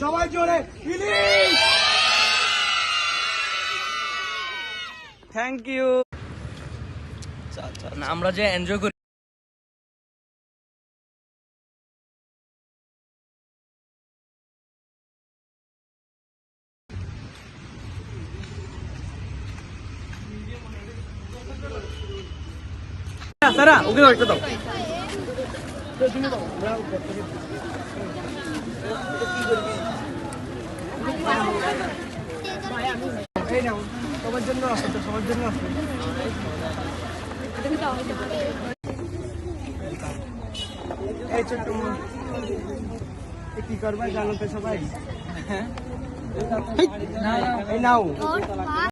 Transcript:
সবাই জোরে ইলিশ! Thank you আমরা যে এনজয় করি সারা ওকে দাও একটা দাও। এই নাও সবার জন্য আছে তো সবার জন্য আছে এই ছোট্ট বোন, এ কি করবা জানো তো সবাই এই নাও